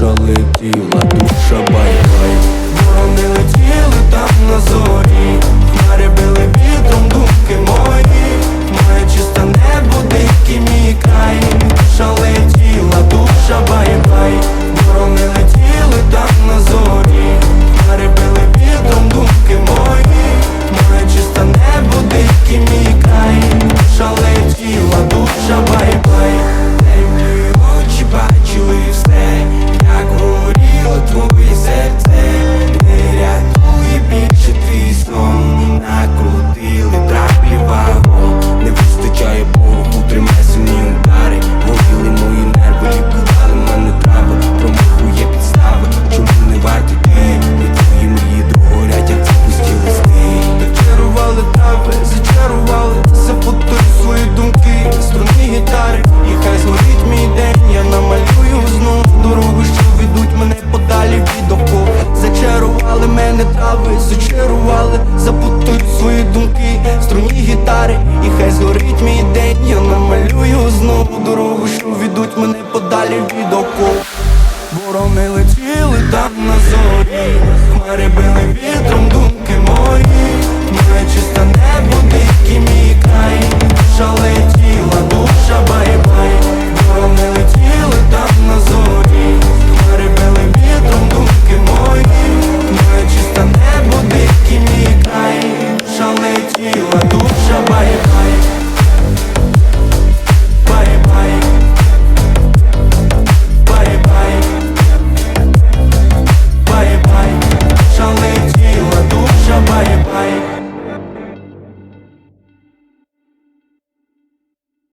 душа летіла, душа бай-бай. лави зачарували, запутую свої думки, струні гітари, і хай згорить мій день, я намалюю знову дорогу, що ведуть мене подалі від окоп Ворони летіли там на зорі, хмари